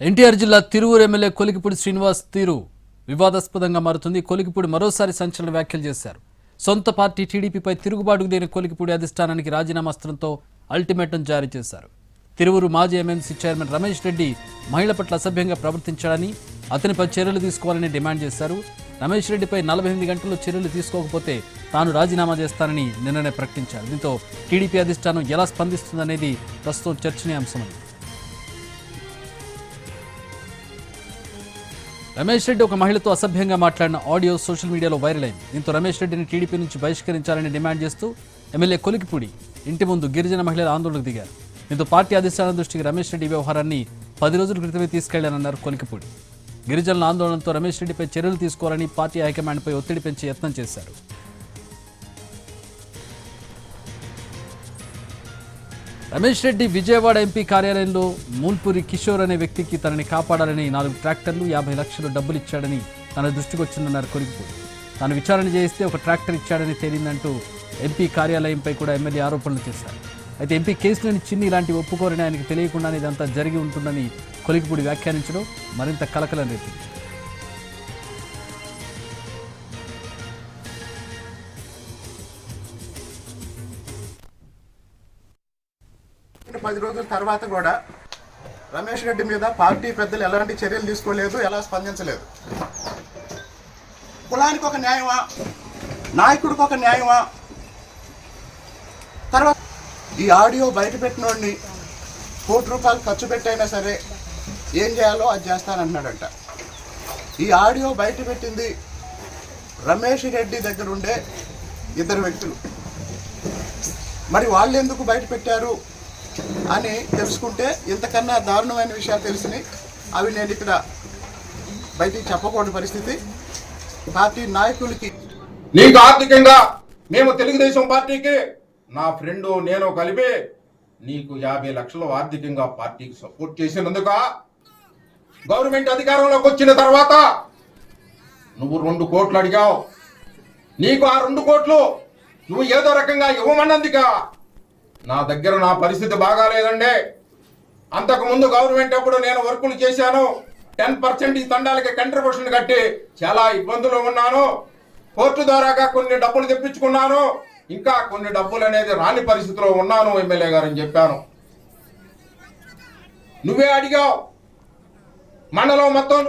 ఎన్టీఆర్ జిల్లా తిరువూరు ఎమ్మెల్యే కొలికిపూడి శ్రీనివాస్ తీరు వివాదాస్పదంగా మారుతుంది. కొలికిపూడి మరోసారి సంచలన వ్యాఖ్యలు చేశారు. సొంత పార్టీ టీడీపీపై తిరుగుబాటుకు దిగిన కొలికిపూడి అధిష్టానానికి రాజీనామాస్త్రంతో అల్టిమేటం జారీ చేశారు. తిరువురు మాజీ ఎమ్మెల్సీ చైర్మన్ రమేష్ రెడ్డి మహిళ పట్ల అసభ్యంగా ప్రవర్తించాడని అతనిపై చర్యలు తీసుకోవాలని డిమాండ్ చేశారు. రమేష్ రెడ్డిపై నలభై ఎనిమిది గంటల్లో చర్యలు తీసుకోకపోతే తాను రాజీనామా చేస్తానని నిన్ననే ప్రకటించారు. దీంతో టీడీపీ అధిష్టానం ఎలా స్పందిస్తుందనేది ప్రస్తుతం చర్చనీయాంశమైంది. రమేష్ రెడ్డి ఒక మహిళతో అసభ్యంగా మాట్లాడిన ఆడియో సోషల్ మీడియాలో వైరల్ అయింది. దీంతో రమేష్ రెడ్డిని టీడీపీ నుంచి బహిష్కరించాలని డిమాండ్ చేస్తూ ఎమ్మెల్యే కొలికిపూడి ఇంటి ముందు గిరిజన మహిళల ఆందోళనకు దిగారు. దీంతో పార్టీ అధిష్టాన దృష్టికి రమేష్ రెడ్డి వ్యవహారాన్ని పది రోజుల క్రితమే తీసుకెళ్ళానన్నారు కొలికిపూడి. గిరిజనుల ఆందోళనతో రమేష్ రెడ్డిపై చర్యలు తీసుకోవాలని పార్టీ హైకమాండ్పై ఒత్తిడి పెంచే యత్నం చేశారు. రమేష్ రెడ్డి విజయవాడ ఎంపీ కార్యాలయంలో మూల్పూరి కిషోర్ అనే వ్యక్తికి తనని కాపాడాలని నాలుగు ట్రాక్టర్లు యాభై లక్షలు డబ్బులు ఇచ్చాడని తన దృష్టికి వచ్చిందన్నారు కొలికిపూడి తాను విచారణ చేస్తే ఒక ట్రాక్టర్ ఇచ్చాడని తేలిందంటూ ఎంపీ కార్యాలయంపై కూడా ఎమ్మెల్యే ఆరోపణలు చేశారు. అయితే ఎంపీ కేసులోని చిన్ని ఇలాంటి ఒప్పుకోరని ఆయనకు తెలియకుండానే ఇదంతా జరిగి ఉంటుందని కొలికిపూడి వ్యాఖ్యానించడం మరింత కలకలం రేపింది. పది రోజుల తర్వాత కూడా రమేష్ రెడ్డి మీద పార్టీ పెద్దలు ఎలాంటి చర్యలు తీసుకోలేదు ఎలా స్పందించలేదు. కులానికి ఒక న్యాయమా? నాయకుడికి ఒక న్యాయమా? తర్వాత ఈ ఆడియో బయట పెట్టినోడిని కోటి రూపాయలు ఖర్చు పెట్టైనా సరే ఏం చేయాలో అది చేస్తానంటున్నాడంట. ఈ ఆడియో బయట పెట్టింది రమేష్ రెడ్డి దగ్గర ఉండే ఇద్దరు వ్యక్తులు. మరి వాళ్ళు ఎందుకు బయట పెట్టారు? అని తెలుసుకుంటే ఇంతకన్నా దారుణమైన విషయాలు తెలిసినాయి అవి నేను ఇక్కడ బయటికి చెప్పకూడని పరిస్థితి. పార్టీ నాయకులకి నీకు ఆర్థికంగా మేము తెలుగుదేశం పార్టీకి నా ఫ్రెండు నేను కలిపి నీకు యాభై లక్షలు ఆర్థికంగా పార్టీకి సపోర్ట్ చేసినందుక గవర్నమెంట్ అధికారంలోకి వచ్చిన తర్వాత నువ్వు రెండు కోట్లు అడిగావు. నీకు ఆ రెండు కోట్లు నువ్వు ఏదో రకంగా ఇవ్వమన్నందుక నా దగ్గర నా పరిస్థితి బాగాలేదండి. అంతకు ముందు గవర్నమెంట్ అప్పుడు నేను వర్కులు చేశాను. టెన్ పర్సెంట్ ఈ తండాలకి కంట్రిబ్యూషన్ కట్టి చాలా ఇబ్బందులు ఉన్నాను. కోర్టు ద్వారాగా కొన్ని డబ్బులు తెప్పించుకున్నాను. ఇంకా కొన్ని డబ్బులు అనేది రాని పరిస్థితిలో ఉన్నాను ఎమ్మెల్యే గారు అని చెప్పాను. నువ్వే అడిగావు. మండలం మొత్తం